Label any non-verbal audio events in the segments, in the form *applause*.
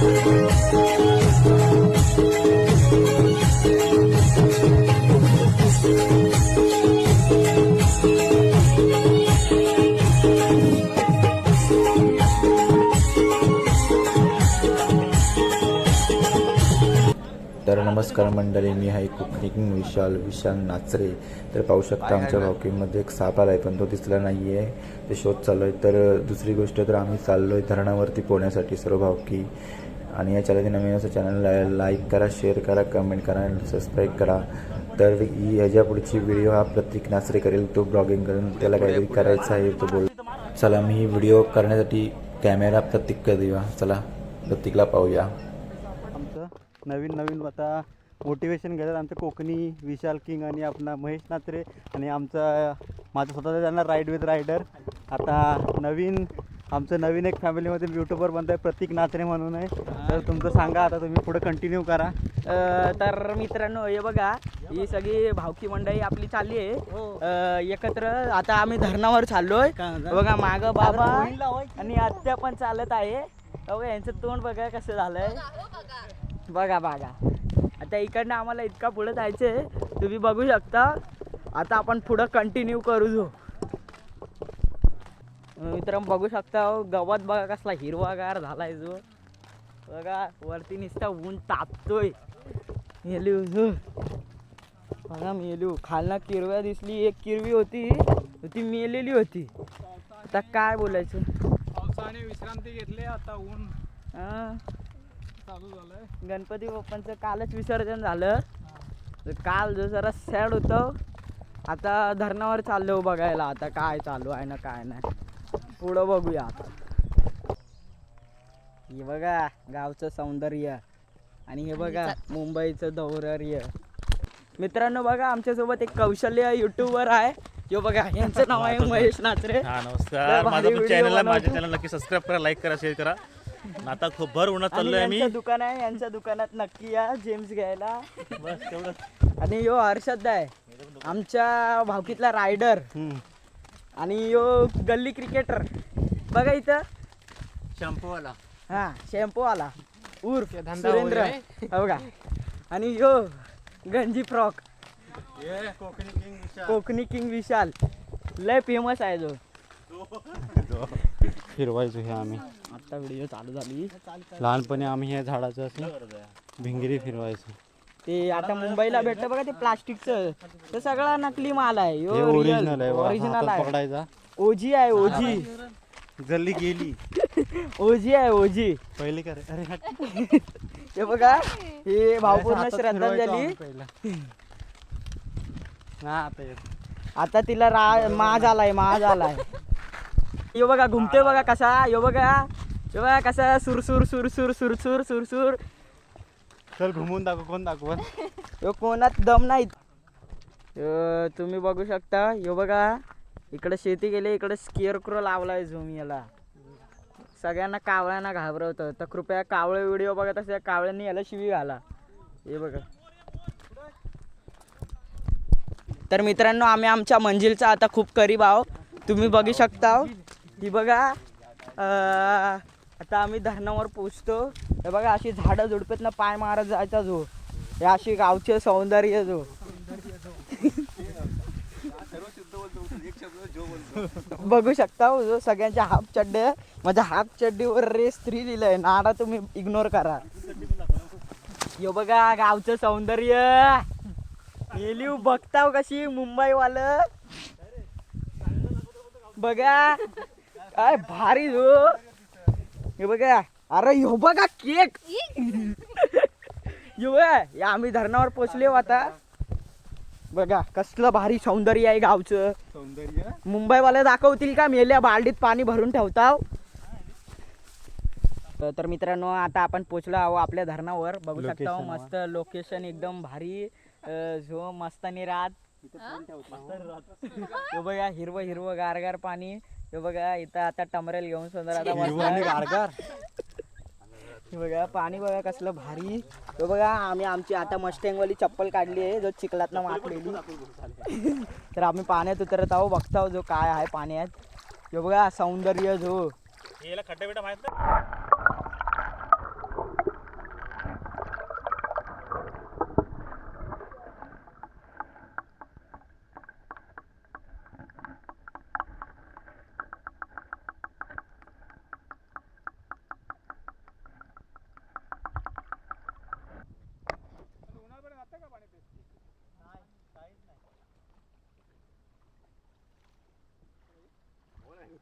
तर नमस्कार मंडळी मी आहे कुकिंग विशाल विशाल नाचरे. तर पाहू शकता आमच्या भावकीमध्ये एक साप आला आहे पण तो दिसला नाही आहे ते शोध चालू आहे. तर दुसरी गोष्ट तर आम्ही चाललो आहे धरणावरती पोहण्यासाठी सर्व भावकी. आणि या चॅनल नवीन असं चॅनलला लाईक करा शेअर करा कमेंट करा आणि सबस्क्राईब करा. तर ही पुढची व्हिडिओ हा प्रत्येक नासरे करेल तो ब्लॉगिंग करून त्याला काहीतरी करायचं आहे तो बोल. चला मी व्हिडिओ करण्यासाठी कॅमेरा प्रतीक देऊया. चला प्रतीकला पाहूया. आमचं नवीन नवीन आता मोटिवेशन घेतात आमचं कोकणी विशाल किंग आणि आपला महेश नात्रे आणि आमचा माझं स्वतःचं त्यांना राईड विथ रायडर आता नवीन आमचं नवीन एक फॅमिलीमधील युट्यूबर बनत आहे प्रतीक नात्रे म्हणून आहे. तर तुमचं सांगा आता तुम्ही पुढे कंटिन्यू करा. अ, तर मित्रांनो हे बघा ही सगळी भावकी मंडळी आपली चालली आहे. अ, एकत्र आता आम्ही धरणावर चाललोय. काय म्हणता? बघा माग बाबा आणि आत्या पण चालत आहे. बघा यांचं तोंड बघा कसं झालंय. बघा बघा. आता इकडनं आम्हाला इतका पुढे जायचंय. तुम्ही बघू शकता. आता आपण पुढं कंटिन्यू करू जो मित्रांनो बघू शकता हो, गवत बघा कसला हिरवागार झालाय जो. बघा वरती नुसता ऊन तापतोय. मेली बघा मेलू खालना किरव्या दिसली एक किरवी होती ती मेलेली होती. आता काय बोलायचं? पावसाने विश्रांती घेतली आता ऊन चालू झालंय. गणपती बाप्पांचं कालच विसर्जन झालं. काल जो जरा सॅड होतं. आता धरणावर चाललो बघायला आता काय चालू आहे ना काय नाही. पुढं बघूया आता. हे बघा गावचं सौंदर्य. आणि हे बघा मुंबईचं दौर्य मित्रांनो बघा आमच्यासोबत एक कौशल्य युट्यूबर आहे. हे बघा यांचं नाव आहे महेश नाचरे. हा नमस्कार. माझं. माझ्या चॅनल नक्की सबस्क्राईब करा लाईक करा शेअर करा. आता खूप भर उन्हात आणि चाललोय यांचं दुकान आहे यांच्या दुकानात नक्की या जेम्स घ्यायला. बस तेवढं आणि यो हर्षद आहे. आमच्या भावकीतला रायडर आणि यो गल्ली क्रिकेटर बघा इथं. शॅम्पूवाला. हा शॅम्पू आला उर्फ सुरेंद्र. हो का? आणि यो गंजी फ्रॉक. कोकणी किंग विशाल. लय फेमस आहे जो. फिरवायचो हे आम्ही. आता व्हिडिओ चालू झाली. लहानपणी आम्ही हे झाडाचं असं भिंगिरी फिरवायचो. ते आता मुंबईला भेटतं बघा ते प्लास्टिकचं. ते सगळा नकली माल आहे. हे यो ओरिजिनल आहे. ओरिजिनल आहे. पकडायचा. ओजी आहे ओजी. जल्ली गेली. *laughs* ओजी आहे ओजी. पहिली करे. अरे हट. हे बघा हे भावपूर्ण हातात श्रद्धांजली. फिरवायचो आम्ही पहिला. हा आता येत. आता तिला रा माज आलाय माज आलाय. यो बघा घुमते बघा कसा यो बघा. यो बघा कसा सुरसुर सुरसुर सुरसुर सुरसुर. चल घुमून दाखव कोण दाखव *laughs* यो कोणात दम नाहीत? यो तुम्ही बघू शकता यो बघा इकडे शेती केली इकडे स्किअर क्रो लावलाय झूम याला सगळ्यांना कावळ्यांना घाबरवतं. तर कृपया कावळे व्हिडिओ बघत असे कावळ्यांनी याला शिवी घाला. हे बघा. तर मित्रांनो आम्ही आमच्या मंजिलचा आता खूप करीब आहो तुम्ही बघू शकता. ही बघा अं, आता आम्ही धरणावर पोचतो. हे बघा अशी झाडं झुडपेतनं पाय मारत जायचा जो. हे अशी गावचे सौंदर्य जो. बघू शकता हो, जो सगळ्यांच्या हाफ चड्डे. माझ्या हाफ चड्डीवर रेस थ्री लिहिलंय नाडा तुम्ही इग्नोर करा. यो बघा गावचं सौंदर्य. येलीव बघताव कशी मुंबई वाल बघा. काय भारी जो. हे बघा अरे ह्यो बघा केक. यो हे आम्ही धरणावर पोचले आता. बघा कसलं भारी सौंदर्य आहे गावचं. सौंदर्य? मुंबईवाले दाखवतील का? मेल्या बालडीत पाणी भरून ठेवताव. तर मित्रांनो आता आपण पोचलो आहो आपल्या धरणावर. बघू शकता हो, मस्त लोकेशन एकदम भारी. अं, झो मस्तानी रात हे बघा हिरवं हिरवं गारगार पाणी. हे बघा इथं आता टमरेल घेऊन सुंदर आता *laughs* हे बघा पाणी बघा कसलं भारी. हे बघा आम्ही आमची आता मस्टँगवाली चप्पल काढली आहे जो चिखलातनं माकलेली *laughs* तर आम्ही पाण्यात उतरत आहो बघताव जो काय आहे पाण्यात. हे बघा सौंदर्य जो. याला खड्डा बिड्डा माहीत नाही?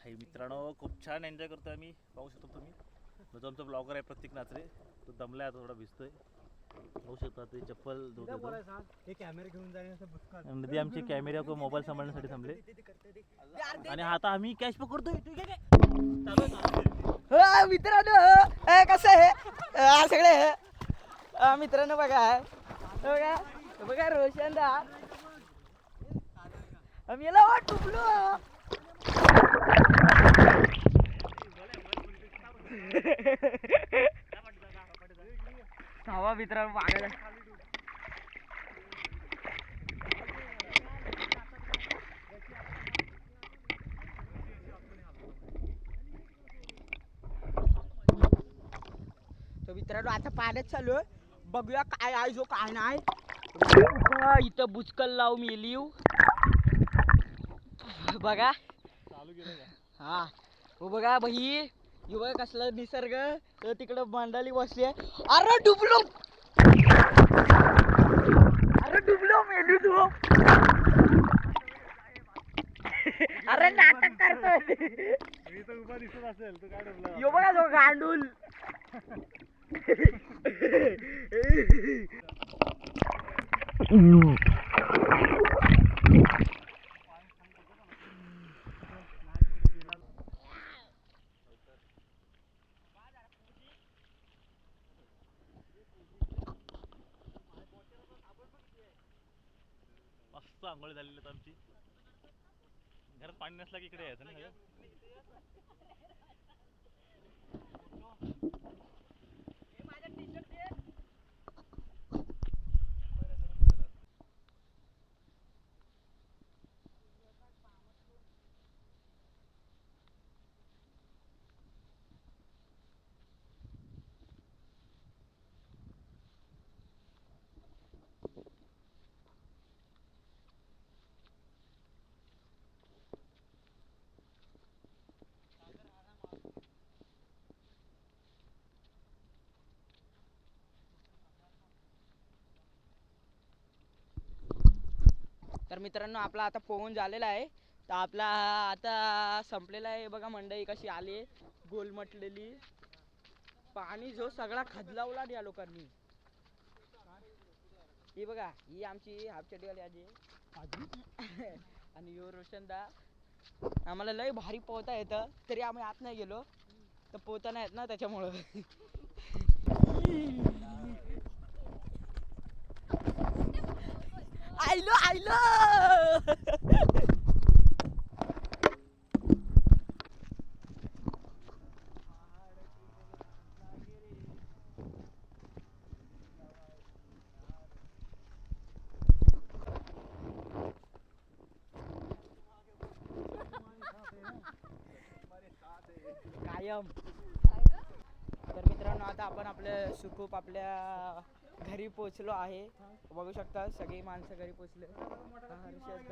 हाय मित्रांनो खूप छान एन्जॉय करतोय आम्ही. पाहू शकतो तुम्ही. तो जो आमचा ब्लॉगर आहे प्रतीक नाचरे. तो दमलाय आता थोडा भिजतोय. पाहू शकता ते चप्पल धुतोय तो. हे कॅमेरा घेऊन जाण्याचं बुचका आणि ते आमचे कॅमेरा को मोबाईल सांभाळण्यासाठी थांबले. आणि आता आम्ही कॅश पकडतोय ठीक आहे मित्रांनो अ, कसं आहे? अ, सगळे अ, मित्रांनो बघा बघा बघा रोशनदा आम्ही याला वाट टुकलो *laughs* हवा मित्रांनो मागायला तर मित्रांनो आता पाण्यात चालू आहे. बघूया काय आहे जो काय नाही. इथं बुचकल लावू मी लिव बघा. हा. हो बघा बही युवा कसला निसर्ग? तर तिकडं मांडाली बसली आहे. अरे डुबलो! अरे डुबलो मेलू तू! अरे नाटक करतोय. मी तर उभा दिसत असेल तू काय डरला यो बघा तो गांडूल. मस्त आंघोळ झालेली आहेत आमची. घरात पाणी नसला की इकडे यायचं ना तर मित्रांनो आपला आता पोहून झालेला आहे. तर आपला आता संपलेला आहे. बघा मंडई कशी आली गोलमटलेली. पाणी जो सगळा खदलावला या लोकांनी. ही बघा ही आमची हापचटीवाली आजी *laughs* आणि यो रोशनदा. आम्हाला लय भारी पोहता येतं. तरी आम्ही आत नाही गेलो. तर पोहता नाही येत ना त्याच्यामुळं. *laughs* आयलो आयलो कायम तर मित्रांनो आता आपण आपलं सुखूप आपल्या घरी पोचलो आहे. बघू शकता सगळी माणसं घरी पोचले हर्ष